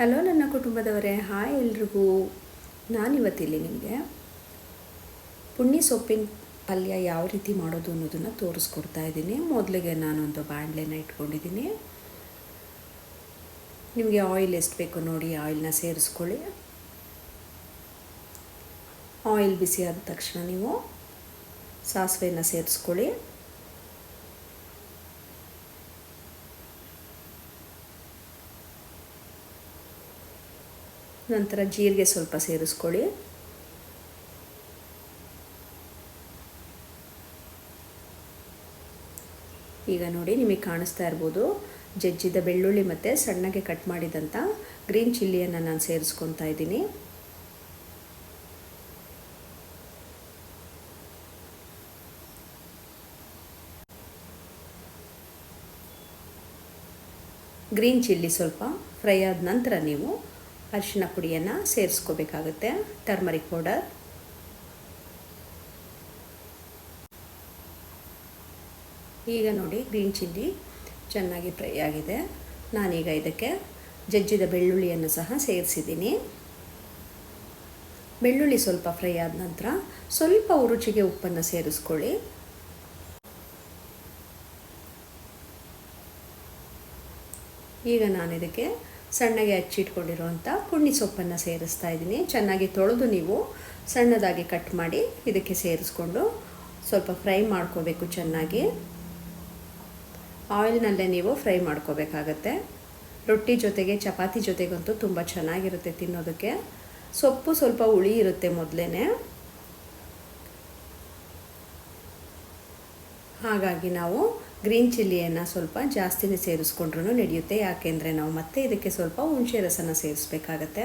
Hello ನನ್ನ ಕುಟುಂಬದವರೇ. Hi ಎಲ್ರಿಗೂ. ನಾನಿವತ್ತಿಲ್ಲಿ ನಿಮಗೆ ಪುಣ್ಯ ಸೊಪ್ಪಿನ ಪಲ್ಯ ಯಾವ ರೀತಿ ಮಾಡೋದು ಅನ್ನೋದನ್ನು ತೋರಿಸ್ಕೊಡ್ತಾ ಇದ್ದೀನಿ. ಮೊದಲಿಗೆ ನಾನೊಂದು ಬಾಣಲೆನ ಇಟ್ಕೊಂಡಿದ್ದೀನಿ. ನಿಮಗೆ ಆಯಿಲ್ ಎಷ್ಟು ಬೇಕು ನೋಡಿ ಆಯಿಲ್ನ ಸೇರಿಸ್ಕೊಳ್ಳಿ. ಆಯಿಲ್ ಬಿಸಿ ಆದ ತಕ್ಷಣ ನೀವು ಸಾಸಿವೆನ ಸೇರಿಸ್ಕೊಳ್ಳಿ. ನಂತರ ಜೀರಿಗೆ ಸ್ವಲ್ಪ ಸೇರಿಸ್ಕೊಳ್ಳಿ. ಈಗ ನೋಡಿ ನಿಮಗೆ ಕಾಣಿಸ್ತಾ ಇರ್ಬೋದು, ಜಜ್ಜಿದ ಬೆಳ್ಳುಳ್ಳಿ ಮತ್ತು ಸಣ್ಣಗೆ ಕಟ್ ಮಾಡಿದಂಥ ಗ್ರೀನ್ ಚಿಲ್ಲಿಯನ್ನು ನಾನು ಸೇರಿಸ್ಕೊತಾ ಇದ್ದೀನಿ. ಗ್ರೀನ್ ಚಿಲ್ಲಿ ಸ್ವಲ್ಪ ಫ್ರೈ ಆದ ನಂತರ ನೀವು ಅರಿಶಿನ ಪುಡಿಯನ್ನು ಸೇರಿಸ್ಕೋಬೇಕಾಗುತ್ತೆ. ಟರ್ಮರಿಕ್ ಪೌಡರ್ ಈಗ ನೋಡಿ ಗ್ರೀನ್ ಚಿಲ್ಲಿ ಚೆನ್ನಾಗಿ ಫ್ರೈ ಆಗಿದೆ. ನಾನೀಗ ಇದಕ್ಕೆ ಜಜ್ಜಿದ ಬೆಳ್ಳುಳ್ಳಿಯನ್ನು ಸಹ ಸೇರಿಸಿದ್ದೀನಿ. ಬೆಳ್ಳುಳ್ಳಿ ಸ್ವಲ್ಪ ಫ್ರೈ ಆದ ನಂತರ ಸ್ವಲ್ಪ ರುಚಿಗೆ ಉಪ್ಪನ್ನು ಸೇರಿಸ್ಕೊಳ್ಳಿ. ಈಗ ನಾನು ಇದಕ್ಕೆ ಸಣ್ಣಗೆ ಹಚ್ಚಿಟ್ಕೊಂಡಿರುವಂಥ ಪುಣ್ಣಿ ಸೊಪ್ಪನ್ನು ಸೇರಿಸ್ತಾ ಇದ್ದೀನಿ. ಚೆನ್ನಾಗಿ ತೊಳೆದು ನೀವು ಸಣ್ಣದಾಗಿ ಕಟ್ ಮಾಡಿ ಇದಕ್ಕೆ ಸೇರಿಸ್ಕೊಂಡು ಸ್ವಲ್ಪ ಫ್ರೈ ಮಾಡ್ಕೋಬೇಕು ಚೆನ್ನಾಗಿ. ಆಯಿಲ್ನಲ್ಲೇ ನೀವು ಫ್ರೈ ಮಾಡ್ಕೋಬೇಕಾಗತ್ತೆ. ರೊಟ್ಟಿ ಜೊತೆಗೆ ಚಪಾತಿ ಜೊತೆಗಂತೂ ತುಂಬ ಚೆನ್ನಾಗಿರುತ್ತೆ ತಿನ್ನೋದಕ್ಕೆ. ಸೊಪ್ಪು ಸ್ವಲ್ಪ ಹುಳಿ ಇರುತ್ತೆ ಮೊದಲೇ ಹಾಗಾಗಿ ನಾವು ಗ್ರೀನ್ ಚಿಲ್ಲಿಯನ್ನು ಸ್ವಲ್ಪ ಜಾಸ್ತಿನೇ ಸೇರಿಸ್ಕೊಂಡ್ರೂ ನಡೆಯುತ್ತೆ. ಯಾಕೆಂದರೆ ನಾವು ಮತ್ತೆ ಇದಕ್ಕೆ ಸ್ವಲ್ಪ ಹುಣಸೆ ರಸನ ಸೇರಿಸ್ಬೇಕಾಗತ್ತೆ.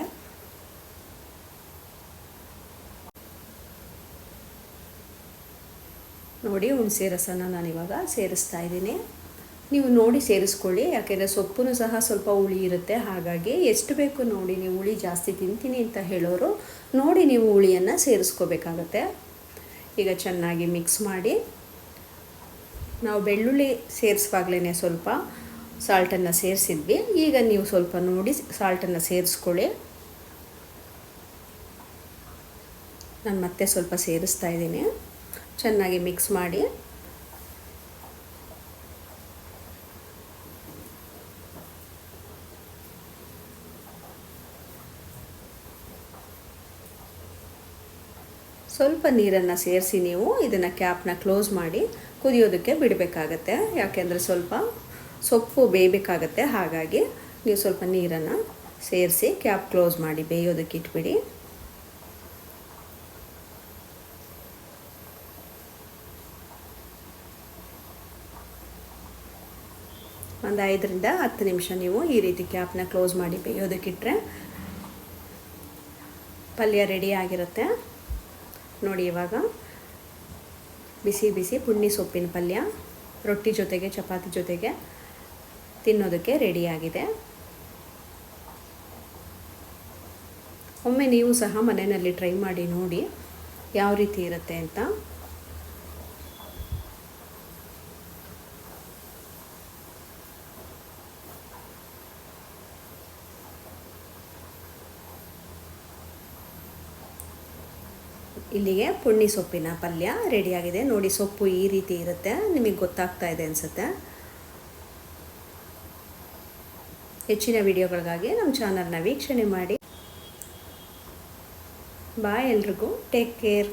ನೋಡಿ ಹುಣಸೆ ರಸನ ನಾನಿವಾಗ ಸೇರಿಸ್ತಾ ಇದ್ದೀನಿ. ನೀವು ನೋಡಿ ಸೇರಿಸ್ಕೊಳ್ಳಿ. ಯಾಕೆಂದರೆ ಸೊಪ್ಪು ಸಹ ಸ್ವಲ್ಪ ಹುಳಿ ಇರುತ್ತೆ. ಹಾಗಾಗಿ ಎಷ್ಟು ಬೇಕು ನೋಡಿ ನೀವು ಹುಳಿ ಜಾಸ್ತಿ ತಿಂತೀನಿ ಅಂತ ಹೇಳೋರು ನೋಡಿ ನೀವು ಹುಳಿಯನ್ನು ಸೇರಿಸ್ಕೋಬೇಕಾಗತ್ತೆ. ಈಗ ಚೆನ್ನಾಗಿ ಮಿಕ್ಸ್ ಮಾಡಿ ನಾವು ಬೆಳ್ಳುಳ್ಳಿ ಸೇರಿಸುವಾಗಲೇ ಸ್ವಲ್ಪ ಸಾಲ್ಟನ್ನು ಸೇರಿಸಿದ್ವಿ. ಈಗ ನೀವು ಸ್ವಲ್ಪ ನೋಡಿ ಸಾಲ್ಟನ್ನು ಸೇರಿಸ್ಕೊಳ್ಳಿ. ನಾನು ಮತ್ತೆ ಸ್ವಲ್ಪ ಸೇರಿಸ್ತಾ ಇದ್ದೀನಿ. ಚೆನ್ನಾಗಿ ಮಿಕ್ಸ್ ಮಾಡಿ. ಸ್ವಲ್ಪ ನೀರನ್ನು ಸೇರಿಸಿ ನೀವು ಇದನ್ನು ಕ್ಯಾಪ್ನ ಕ್ಲೋಸ್ ಮಾಡಿ ಕುದಿಯೋದಕ್ಕೆ ಬಿಡಬೇಕಾಗತ್ತೆ. ಯಾಕೆಂದರೆ ಸ್ವಲ್ಪ ಸೊಪ್ಪು ಬೇಯಬೇಕಾಗತ್ತೆ. ಹಾಗಾಗಿ ನೀವು ಸ್ವಲ್ಪ ನೀರನ್ನು ಸೇರಿಸಿ ಕ್ಯಾಪ್ ಕ್ಲೋಸ್ ಮಾಡಿ ಬೇಯೋದಕ್ಕೆ ಇಟ್ಬಿಡಿ. ಒಂದು ಐದರಿಂದ ಹತ್ತು ನಿಮಿಷ ನೀವು ಈ ರೀತಿ ಕ್ಯಾಪ್ನ ಕ್ಲೋಸ್ ಮಾಡಿ ಬೇಯೋದಕ್ಕಿಟ್ರೆ ಪಲ್ಯ ರೆಡಿ ಆಗಿರುತ್ತೆ. ನೋಡಿ ಇವಾಗ. ಬಿಸಿ ಬಿಸಿ ಪುಣ್ಣಿ ಸೊಪ್ಪಿನ ಪಲ್ಯ, ರೊಟ್ಟಿ ಜೊತೆಗೆ, ಚಪಾತಿ ಜೊತೆಗೆ ತಿನ್ನೋದಕ್ಕೆ ರೆಡಿಯಾಗಿದೆ ಒಮ್ಮೆ ನೀವು ಸಹ ಮನೆಯಲ್ಲಿ ಟ್ರೈ ಮಾಡಿ ನೋಡಿ, ಯಾವ ರೀತಿ ಇರುತ್ತೆ ಅಂತ. ಇಲ್ಲಿಗೆ ಪುಣ್ಣಿ ಸೊಪ್ಪಿನ ಪಲ್ಯ ರೆಡಿಯಾಗಿದೆ. ನೋಡಿ, ಸೊಪ್ಪು ಈ ರೀತಿ ಇರುತ್ತೆ. ನಿಮಗೆ ಗೊತ್ತಾಗ್ತಾ ಇದೆ ಅನಿಸುತ್ತೆ. ಹೆಚ್ಚಿನ ವಿಡಿಯೋಗಳಿಗಾಗಿ ನಮ್ಮ ಚಾನಲ್ನ ವೀಕ್ಷಣೆ ಮಾಡಿ. ಬಾಯ್ ಎಲ್ರಿಗೂ. Take care